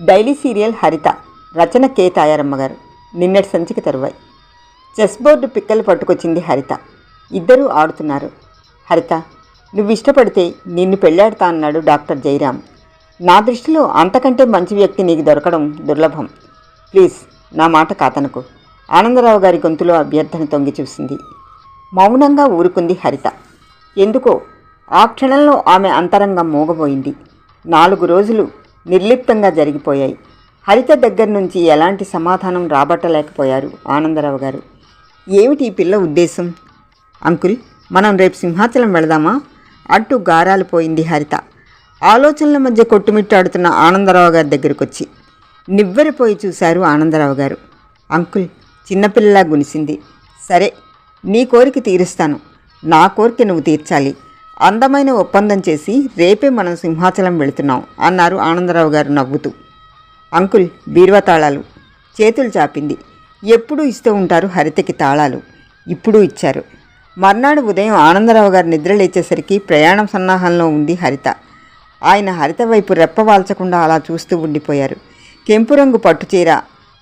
Daily serial హరిత రచన K. Tayaramma గారు. నిన్నటి సంచిక తరువాయి. చెస్ బోర్డు పిక్కలు పట్టుకొచ్చింది హరిత. ఇద్దరూ ఆడుతున్నారు. హరిత నువ్వు ఇష్టపడితే నిన్ను పెళ్ళాడుతా అన్నాడు డాక్టర్ జయరాం నా దృష్టిలో అంతకంటే మంచి వ్యక్తి నీకు దొరకడం దుర్లభం. ప్లీజ్ నా మాట కాతనకు ఆనందరావు గారి గొంతులో అభ్యర్థన తొంగి చూసింది. మౌనంగా ఊరుకుంది హరిత. ఎందుకో ఆ క్షణంలో ఆమె అంతరంగం మోగబోయింది. నాలుగు రోజులు నిర్లిప్తంగా జరిగిపోయాయి. హరిత దగ్గర నుంచి ఎలాంటి సమాధానం రాబట్టలేకపోయారు ఆనందరావు గారు. ఏమిటి ఈ పిల్ల ఉద్దేశం? అంకుల్ మనం రేపు సింహాచలం వెళదామా? అట్టు గారాలిపోయింది హరిత. ఆలోచనల మధ్య కొట్టుమిట్టాడుతున్న ఆనందరావు గారి దగ్గరకు వచ్చి నివ్వెరపోయి చూశారు ఆనందరావు గారు. అంకుల్ చిన్నపిల్లలా గునిసింది. సరే నీ కోరిక తీరుస్తాను. నా కోరిక నువ్వు తీర్చాలి. అందమైన ఒప్పందం చేసి రేపే మనం సింహాచలం వెళుతున్నాం అన్నారు ఆనందరావు గారు నవ్వుతూ. అంకుల్ బీరువా తాళాలు. చేతులు చాపింది. ఎప్పుడూ ఇస్తూ ఉంటారు హరితకి తాళాలు. ఇప్పుడు ఇచ్చారు. మర్నాడు ఉదయం ఆనందరావు గారు నిద్రలేచేసరికి ప్రయాణం సన్నాహంలో ఉంది హరిత. ఆయన హరిత వైపు రెప్పవాల్చకుండా అలా చూస్తూ ఉండిపోయారు. కెంపు రంగు పట్టుచీర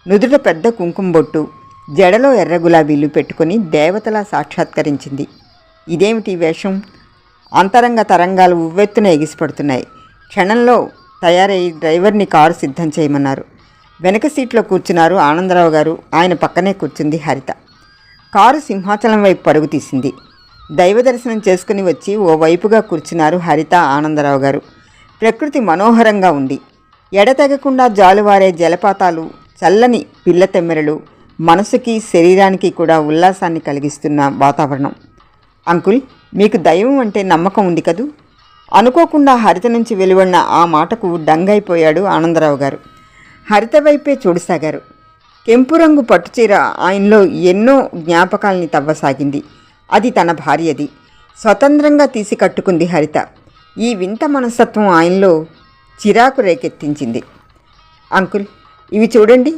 నుదుట పెద్ద కుంకుమ బొట్టు జడలో ఎర్ర గులాబీలు పెట్టుకొని దేవతలా సాక్షాత్కరించింది. ఇదేమిటి వేషం? అంతరంగ తరంగాలు ఉవ్వెత్తున ఎగిసిపడుతున్నాయి. క్షణంలో తయారై డ్రైవర్ని కారు సిద్ధం చేయమన్నారు. వెనక సీట్లో కూర్చున్నారు ఆనందరావు గారు. ఆయన పక్కనే కూర్చుంది హరిత. కారు సింహాచలం వైపు పరుగు తీసింది. దైవ దర్శనం చేసుకుని వచ్చి ఓ వైపుగా కూర్చున్నారు హరిత ఆనందరావు గారు. ప్రకృతి మనోహరంగా ఉంది. ఎడతెగకుండా జాలువారే జలపాతాలు చల్లని పిల్ల తెమ్మెరలు మనసుకి శరీరానికి కూడా ఉల్లాసాన్ని కలిగిస్తున్న వాతావరణం. అంకుల్ మీకు దైవం అంటే నమ్మకం ఉంది కదూ? అనుకోకుండా హరిత నుంచి వెలువడిన ఆ మాటకు డంగైపోయాడు ఆనందరావు గారు. హరిత వైపే చూడసాగారు. కెంపు రంగు పట్టుచీర ఆయనలో ఎన్నో జ్ఞాపకాల్ని తవ్వసాగింది. అది తన భార్యది. స్వతంత్రంగా తీసి కట్టుకుంది హరిత. ఈ వింత మనస్తత్వం ఆయనలో చిరాకు రేకెత్తించింది. అంకుల్ ఇవి చూడండి.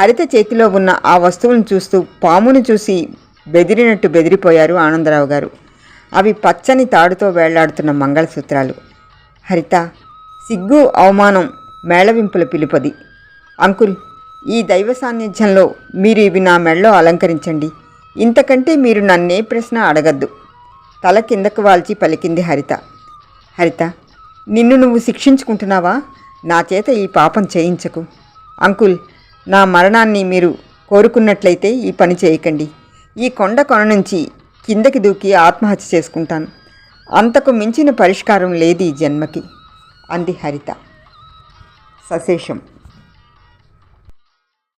హరిత చేతిలో ఉన్న ఆ వస్తువులను చూస్తూ పామును చూసి బెదిరినట్టు బెదిరిపోయారు ఆనందరావు గారు. అవి పచ్చని తాడుతో వేళ్ళాడుతున్న మంగళసూత్రాలు. హరిత సిగ్గు అవమానం మేళవింపుల పిలుపది. అంకుల్ ఈ దైవ సాన్నిధ్యంలో మీరు ఇవి నా మెళ్ళో అలంకరించండి. ఇంతకంటే మీరు నన్నే ప్రశ్న అడగద్దు. తల కిందకు వాల్చి పలికింది హరిత. హరిత నిన్ను నువ్వు శిక్షించుకుంటున్నావా? నా చేత ఈ పాపం చేయించకు. అంకుల్ నా మరణాన్ని మీరు కోరుకున్నట్లయితే ఈ పని చేయకండి. ఈ కొండ కొన నుంచి కిందకి దూకి ఆత్మహత్య చేసుకుంటాను. అంతకు మించిన పరిష్కారం లేదు ఈ జన్మకి. అంది హరిత. సశేషం.